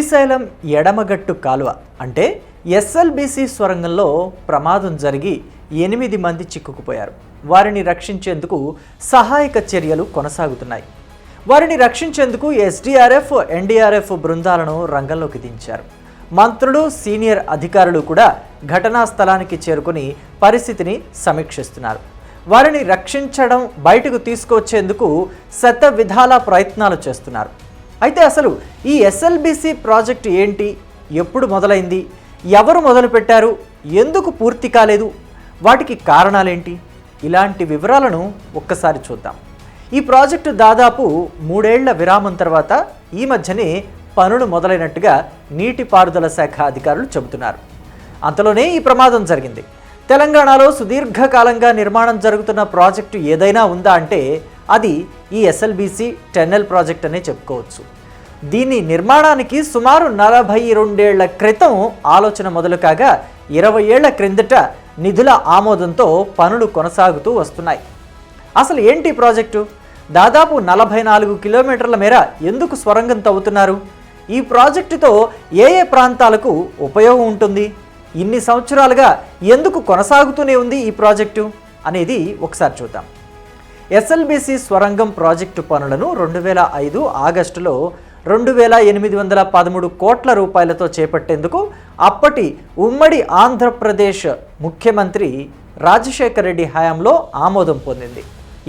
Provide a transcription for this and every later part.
శ్రీశైలం ఎడమగట్టు కాలువ అంటే ఎస్ఎల్బిసి స్వరంగంలో ప్రమాదం జరిగి ఎనిమిది మంది చిక్కుకుపోయారు. వారిని రక్షించేందుకు సహాయక చర్యలు కొనసాగుతున్నాయి. వారిని రక్షించేందుకు ఎస్డీఆర్ఎఫ్ ఎన్డీఆర్ఎఫ్ బృందాలను రంగంలోకి దించారు. మంత్రులు సీనియర్ అధికారులు కూడా ఘటనా స్థలానికి చేరుకుని పరిస్థితిని సమీక్షిస్తున్నారు. వారిని రక్షించడం బయటకు తీసుకొచ్చేందుకు శత విధాల ప్రయత్నాలు చేస్తున్నారు. అయితే అసలు ఈ ఎస్ఎల్బిసి ప్రాజెక్ట్ ఏంటి? ఎప్పుడు మొదలైంది? ఎవరు మొదలుపెట్టారు? ఎందుకు పూర్తి కాలేదు? వాటికి కారణాలేంటి? ఇలాంటి వివరాలను ఒక్కసారి చూద్దాం. ఈ ప్రాజెక్టు దాదాపు మూడేళ్ళ విరామం తర్వాత ఈ మధ్యనే పనులు మొదలైనట్టుగా నీటిపారుదల శాఖ అధికారులు చెబుతున్నారు. అంతలోనే ఈ ప్రమాదం జరిగింది. తెలంగాణలో సుదీర్ఘకాలంగా నిర్మాణం జరుగుతున్న ప్రాజెక్టు ఏదైనా ఉందా అంటే అది ఈ ఎస్ఎల్బిసి టెన్నెల్ ప్రాజెక్ట్ అనే చెప్పుకోవచ్చు. దీని నిర్మాణానికి సుమారు నలభై రెండేళ్ళ క్రితం ఆలోచన మొదలు కాగా ఇరవై ఏళ్ళ క్రిందట నిధుల ఆమోదంతో పనులు కొనసాగుతూ వస్తున్నాయి. అసలు ఏంటి ప్రాజెక్టు? దాదాపు నలభై నాలుగు కిలోమీటర్ల మేర ఎందుకు స్వరంగం తవ్వుతున్నారు? ఈ ప్రాజెక్టుతో ఏ ఏ ప్రాంతాలకు ఉపయోగం ఉంటుంది? ఇన్ని సంవత్సరాలుగా ఎందుకు కొనసాగుతూనే ఉంది ఈ ప్రాజెక్టు? అనేది ఒకసారి చూద్దాం. ఎస్ఎల్బిసి స్వరంగం ప్రాజెక్టు పనులను రెండు వేల ఐదు ఆగస్టులో రెండు వేల ఎనిమిది వందల పదమూడు కోట్ల రూపాయలతో చేపట్టేందుకు అప్పటి ఉమ్మడి ఆంధ్రప్రదేశ్ ముఖ్యమంత్రి రాజశేఖర రెడ్డి హయాంలో ఆమోదం పొందింది.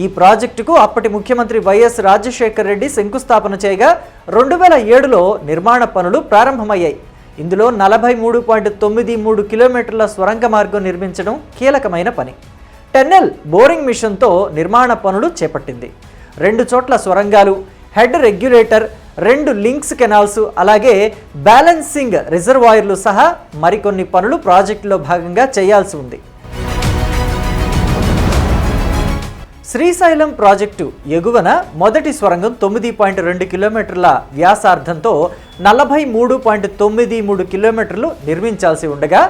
ఈ ప్రాజెక్టుకు అప్పటి ముఖ్యమంత్రి వైఎస్ రాజశేఖర రెడ్డి శంకుస్థాపన చేయగా రెండు వేల ఏడులో నిర్మాణ పనులు ప్రారంభమయ్యాయి. ఇందులో నలభై మూడు పాయింట్ తొమ్మిది మూడు కిలోమీటర్ల స్వరంగ మార్గం నిర్మించడం కీలకమైన పని. టెన్నెల్ బోరింగ్ మిషన్తో నిర్మాణ పనులు చేపట్టింది. రెండు చోట్ల స్వరంగాలు హెడ్ రెగ్యులేటర్ రెండు లింక్స్ కెనాల్స్ అలాగే బ్యాలెన్సింగ్ రిజర్వాయర్లు సహా మరికొన్ని పనులు ప్రాజెక్టులో భాగంగా చేయాల్సి ఉంది. శ్రీశైలం ప్రాజెక్టు ఎగువన మొదటి స్వరంగం తొమ్మిది పాయింట్ రెండు కిలోమీటర్ల వ్యాసార్థంతో నలభై మూడు పాయింట్ తొమ్మిది మూడు కిలోమీటర్లు నిర్మించాల్సి ఉండగా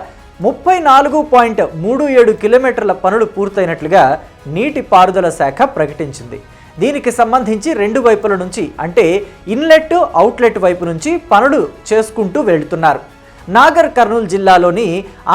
ముప్పై నాలుగు పాయింట్ మూడు ఏడు కిలోమీటర్ల పనులు పూర్తయినట్లుగా నీటిపారుదల శాఖ ప్రకటించింది. దీనికి సంబంధించి రెండు వైపుల నుంచి అంటే ఇన్లెట్ అవుట్లెట్ వైపు నుంచి పనులు చేసుకుంటూ వెళ్తున్నారు. నాగర్ కర్నూలు జిల్లాలోని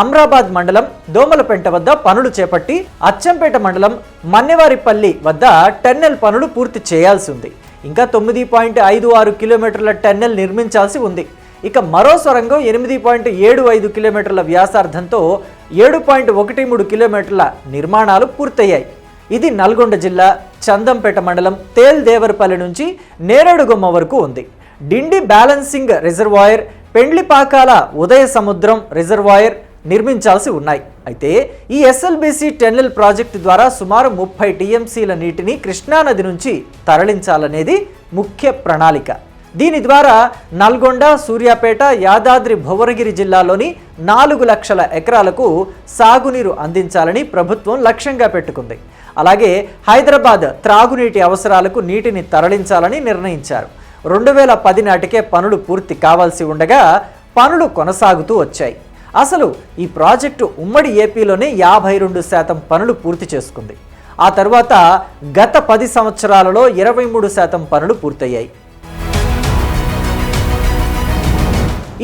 అమ్రాబాద్ మండలం దోమలపెంట వద్ద పనులు చేపట్టి అచ్చంపేట మండలం మన్నెవారిపల్లి వద్ద టెన్నెల్ పనులు పూర్తి చేయాల్సి ఉంది. ఇంకా తొమ్మిది పాయింట్ ఐదు ఆరు కిలోమీటర్ల టెన్నెల్ నిర్మించాల్సి ఉంది. ఇక మరో సొరంగం ఎనిమిది పాయింట్ ఏడు ఐదు కిలోమీటర్ల వ్యాసార్థంతో ఏడు పాయింట్ ఒకటి మూడు కిలోమీటర్ల నిర్మాణాలు పూర్తయ్యాయి. ఇది నల్గొండ జిల్లా చందంపేట మండలం తేల్దేవరపల్లి నుంచి నేరేడుగొమ్మ వరకు ఉంది. డిండి బ్యాలెన్సింగ్ రిజర్వాయర్ పెండ్లిపాకాల ఉదయ సముద్రం రిజర్వాయర్ నిర్మించాల్సి ఉన్నాయి. అయితే ఈ ఎస్ఎల్బిసి టెన్నెల్ ప్రాజెక్టు ద్వారా సుమారు ముప్పై టీఎంసీల నీటిని కృష్ణానది నుంచి తరలించాలనేది ముఖ్య ప్రణాళిక. దీని ద్వారా నల్గొండ సూర్యాపేట యాదాద్రి భువనగిరి జిల్లాలోని నాలుగు లక్షల ఎకరాలకు సాగునీరు అందించాలని ప్రభుత్వం లక్ష్యంగా పెట్టుకుంది. అలాగే హైదరాబాద్ త్రాగునీటి అవసరాలకు నీటిని తరలించాలని నిర్ణయించారు. రెండు వేల పది నాటికే పనులు పూర్తి కావాల్సి ఉండగా పనులు కొనసాగుతూ వచ్చాయి. అసలు ఈ ప్రాజెక్టు ఉమ్మడి ఏపీలోనే యాభై రెండు శాతం పనులు పూర్తి చేసుకుంది. ఆ తర్వాత గత పది సంవత్సరాలలో ఇరవై మూడు శాతం పనులు పూర్తయ్యాయి.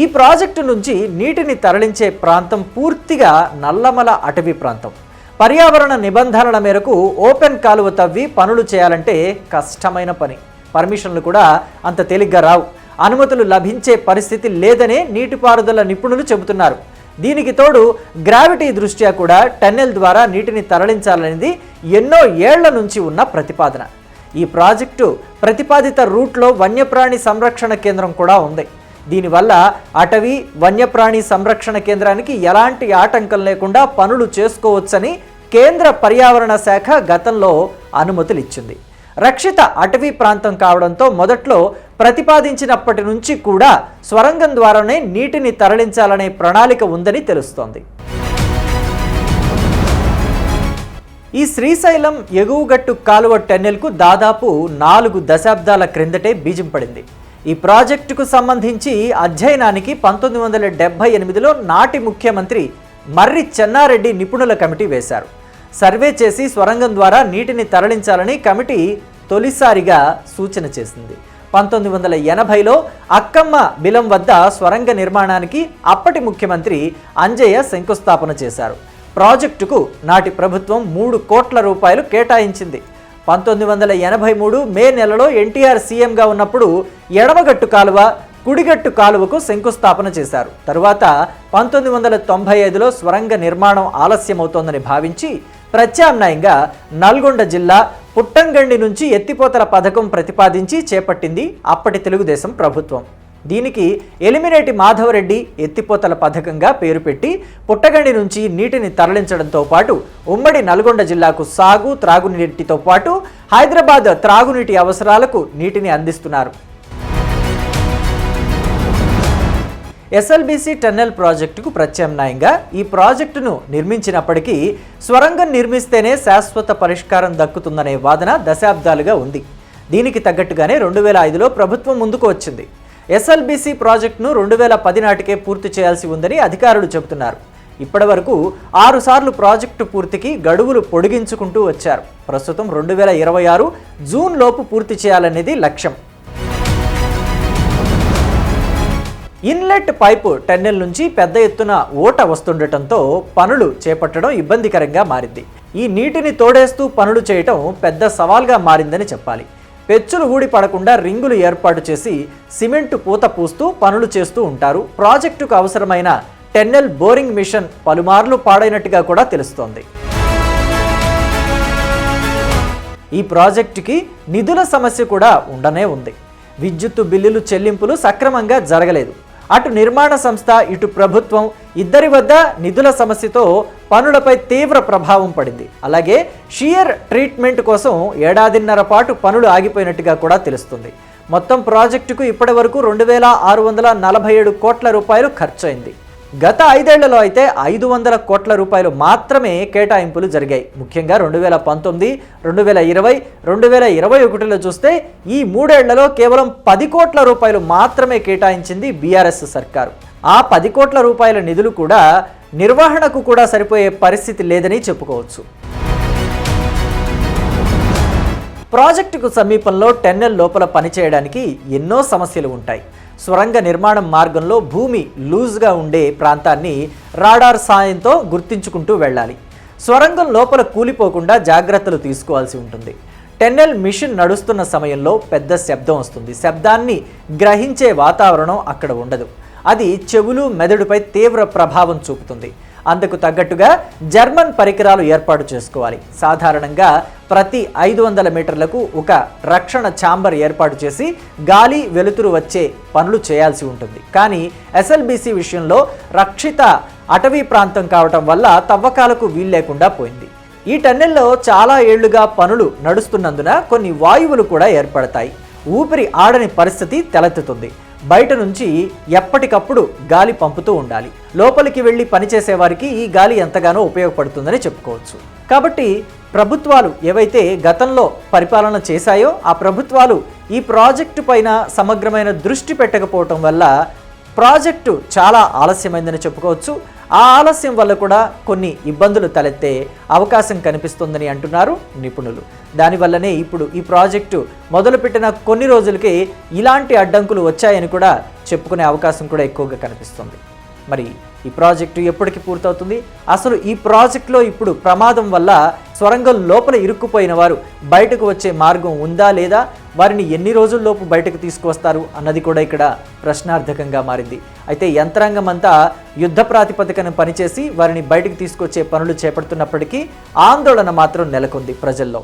ఈ ప్రాజెక్టు నుంచి నీటిని తరలించే ప్రాంతం పూర్తిగా నల్లమల అటవీ ప్రాంతం. పర్యావరణ నిబంధనల మేరకు ఓపెన్ కాలువ తవ్వి పనులు చేయాలంటే కష్టమైన పని. పర్మిషన్లు కూడా అంత తేలిగ్గా రావు. అనుమతులు లభించే పరిస్థితి లేదనే నీటిపారుదల నిపుణులు చెబుతున్నారు. దీనికి తోడు గ్రావిటీ దృష్ట్యా కూడా టన్నెల్ ద్వారా నీటిని తరలించాలనేది ఎన్నో ఏళ్ళ నుంచి ఉన్న ప్రతిపాదన. ఈ ప్రాజెక్టు ప్రతిపాదిత రూట్లో వన్యప్రాణి సంరక్షణ కేంద్రం కూడా ఉంది. దీనివల్ల అటవీ వన్యప్రాణి సంరక్షణ కేంద్రానికి ఎలాంటి ఆటంకం లేకుండా పనులు చేసుకోవచ్చని కేంద్ర పర్యావరణ శాఖ గతంలో అనుమతులు ఇచ్చింది రక్షిత అటవీ ప్రాంతం కావడంతో మొదట్లో ప్రతిపాదించినప్పటి నుంచి కూడా స్వరంగం ద్వారానే నీటిని తరలించాలనే ప్రణాళిక ఉందని తెలుస్తోంది. ఈ శ్రీశైలం ఎగువగట్టు కాలువ టెన్నెల్కు దాదాపు నాలుగు దశాబ్దాల క్రిందటే బీజం పడింది. ఈ ప్రాజెక్టుకు సంబంధించి అధ్యయనానికి పంతొమ్మిది వందల డెబ్బై ఎనిమిదిలో నాటి ముఖ్యమంత్రి మర్రి చెన్నారెడ్డి నిపుణుల కమిటీ వేశారు. సర్వే చేసి స్వరంగం ద్వారా నీటిని తరలించాలని కమిటీ తొలిసారిగా సూచన చేసింది. పంతొమ్మిది వందల ఎనభైలో అక్కమ్మ బిలం వద్ద స్వరంగ నిర్మాణానికి అప్పటి ముఖ్యమంత్రి అంజయ్య శంకుస్థాపన చేశారు. ప్రాజెక్టుకు నాటి ప్రభుత్వం మూడు కోట్ల రూపాయలు కేటాయించింది. పంతొమ్మిది వందల ఎనభై మూడు మే నెలలో ఎన్టీఆర్ సీఎంగా ఉన్నప్పుడు ఎడమగట్టు కాలువ కుడిగట్టు కాలువకు శంకుస్థాపన చేశారు. తరువాత పంతొమ్మిది వందల తొంభై ఐదులో స్వరంగ నిర్మాణం ఆలస్యమవుతోందని భావించి ప్రత్యామ్నాయంగా నల్గొండ జిల్లా పుట్టంగండి నుంచి ఎత్తిపోతల పథకం ప్రతిపాదించి చేపట్టింది అప్పటి తెలుగుదేశం ప్రభుత్వం. దీనికి ఎలిమినేటి మాధవరెడ్డి ఎత్తిపోతల పథకంగా పేరు పెట్టి పుట్టగండి నుంచి నీటిని తరలించడంతో పాటు ఉమ్మడి నల్గొండ జిల్లాకు సాగు త్రాగునీటితో పాటు హైదరాబాద్ త్రాగునీటి అవసరాలకు నీటిని అందిస్తున్నారు. ఎస్ఎల్బిసి టన్నెల్ ప్రాజెక్టుకు ప్రత్యామ్నాయంగా ఈ ప్రాజెక్టును నిర్మించినప్పటికీ స్వరంగం నిర్మిస్తేనే శాశ్వత పరిష్కారం దక్కుతుందనే వాదన దశాబ్దాలుగా ఉంది. దీనికి తగ్గట్టుగానే రెండు వేల ఐదులో ప్రభుత్వం ముందుకు వచ్చింది. ఎస్ఎల్బిసి ప్రాజెక్టును రెండు వేల పది నాటికే పూర్తి చేయాల్సి ఉందని అధికారులు చెబుతున్నారు. ఇప్పటి వరకు ప్రాజెక్టు పూర్తికి గడువులు పొడిగించుకుంటూ వచ్చారు. ప్రస్తుతం రెండు వేల ఇరవై ఆరు జూన్ లోపు పూర్తి చేయాలనేది లక్ష్యం. ఇన్లెట్ పైపు టన్నెల్ నుంచి పెద్ద ఎత్తున ఓట వస్తుండటంతో పనులు చేపట్టడం ఇబ్బందికరంగా మారింది. ఈ నీటిని తోడేస్తూ పనులు చేయటం పెద్ద సవాల్గా మారిందని చెప్పాలి. పెచ్చులు ఊడి పడకుండా రింగులు ఏర్పాటు చేసి సిమెంటు పూత పూస్తూ పనులు చేస్తూ ఉంటారు. ప్రాజెక్టుకు అవసరమైన టెన్నెల్ బోరింగ్ మిషన్ పలుమార్లు పాడైనట్టుగా కూడా తెలుస్తోంది. ఈ ప్రాజెక్టుకి నిధుల సమస్య కూడా ఉండనే ఉంది. విద్యుత్తు బిల్లులు చెల్లింపులు సక్రమంగా జరగలేదు. అటు నిర్మాణ సంస్థ ఇటు ప్రభుత్వం ఇద్దరి వద్ద నిధుల సమస్యతో పనులపై తీవ్ర ప్రభావం పడింది. అలాగే షియర్ ట్రీట్మెంట్ కోసం ఏడాదిన్నర పాటు పనులు ఆగిపోయినట్టుగా కూడా తెలుస్తుంది. మొత్తం ప్రాజెక్టుకు ఇప్పటి వరకు రెండు వేల ఆరు వందల నలభై ఏడు కోట్ల రూపాయలు ఖర్చయింది. గత ఐదేళ్ళలో అయితే ఐదు వందల కోట్ల రూపాయలు మాత్రమే కేటాయింపులు జరిగాయి. ముఖ్యంగా రెండు వేల పంతొమ్మిది రెండు వేల ఇరవై రెండు వేల ఇరవై ఒకటిలో చూస్తే ఈ మూడేళ్ళలో కేవలం పది కోట్ల రూపాయలు మాత్రమే కేటాయించింది బీఆర్ఎస్ సర్కారు. ఆ పది కోట్ల రూపాయల నిధులు కూడా నిర్వహణకు కూడా సరిపోయే పరిస్థితి లేదని చెప్పుకోవచ్చు. ప్రాజెక్టుకు సమీపంలో టెన్నెల్ లోపల పనిచేయడానికి ఎన్నో సమస్యలు ఉంటాయి. స్వరంగ నిర్మాణం మార్గంలో భూమి లూజ్గా ఉండే ప్రాంతాన్ని రాడార్ సాయంతో గుర్తించుకుంటూ వెళ్ళాలి. స్వరంగం లోపల కూలిపోకుండా జాగ్రత్తలు తీసుకోవాల్సి ఉంటుంది. టెన్నెల్ మిషన్ నడుస్తున్న సమయంలో పెద్ద శబ్దం వస్తుంది. శబ్దాన్ని గ్రహించే వాతావరణం అక్కడ ఉండదు. అది చెవులు మెదడుపై తీవ్ర ప్రభావం చూపుతుంది. అందుకు తగ్గట్టుగా జర్మన్ పరికరాలు ఏర్పాటు చేసుకోవాలి. సాధారణంగా ప్రతి ఐదు వందల మీటర్లకు ఒక రక్షణ ఛాంబర్ ఏర్పాటు చేసి గాలి వెలుతురు వచ్చే పనులు చేయాల్సి ఉంటుంది. కానీ ఎస్ఎల్బిసి విషయంలో రక్షిత అటవీ ప్రాంతం కావటం వల్ల తవ్వకాలకు వీల్లేకుండా పోయింది. ఈ టన్నెల్లో చాలా ఏళ్ళుగా పనులు నడుస్తున్నందున కొన్ని వాయువులు కూడా ఏర్పడతాయి. ఊపిరి ఆడని పరిస్థితి తలెత్తుతుంది. బయట నుంచి ఎప్పటికప్పుడు గాలి పంపుతూ ఉండాలి. లోపలికి వెళ్ళి పనిచేసే వారికి ఈ గాలి ఎంతగానో ఉపయోగపడుతుందని చెప్పుకోవచ్చు. కాబట్టి ప్రభుత్వాలు ఏవైతే గతంలో పరిపాలన చేశాయో ఆ ప్రభుత్వాలు ఈ ప్రాజెక్టు పైన సమగ్రమైన దృష్టి పెట్టకపోవటం వల్ల ప్రాజెక్టు చాలా ఆలస్యమైందని చెప్పుకోవచ్చు. ఆ ఆలస్యం వల్ల కూడా కొన్ని ఇబ్బందులు తలెత్తే అవకాశం కనిపిస్తుందని అంటున్నారు నిపుణులు. దానివల్లనే ఇప్పుడు ఈ ప్రాజెక్టు మొదలుపెట్టిన కొన్ని రోజులకే ఇలాంటి అడ్డంకులు వచ్చాయని కూడా చెప్పుకునే అవకాశం కూడా ఎక్కువగా కనిపిస్తుంది. మరి ఈ ప్రాజెక్టు ఎప్పటికి పూర్తవుతుంది? అసలు ఈ ప్రాజెక్టులో ఇప్పుడు ప్రమాదం వల్ల స్వరంగం లోపల ఇరుక్కుపోయిన వారు బయటకు వచ్చే మార్గం ఉందా లేదా? వారిని ఎన్ని రోజుల్లోపు బయటకు తీసుకువస్తారు అన్నది కూడా ఇక్కడ ప్రశ్నార్థకంగా మారింది. అయితే యంత్రాంగం అంతా యుద్ధ ప్రాతిపదికన పనిచేసి వారిని బయటకు తీసుకొచ్చే పనులు చేపడుతున్నప్పటికీ ఆందోళన మాత్రం నెలకొంది ప్రజల్లో.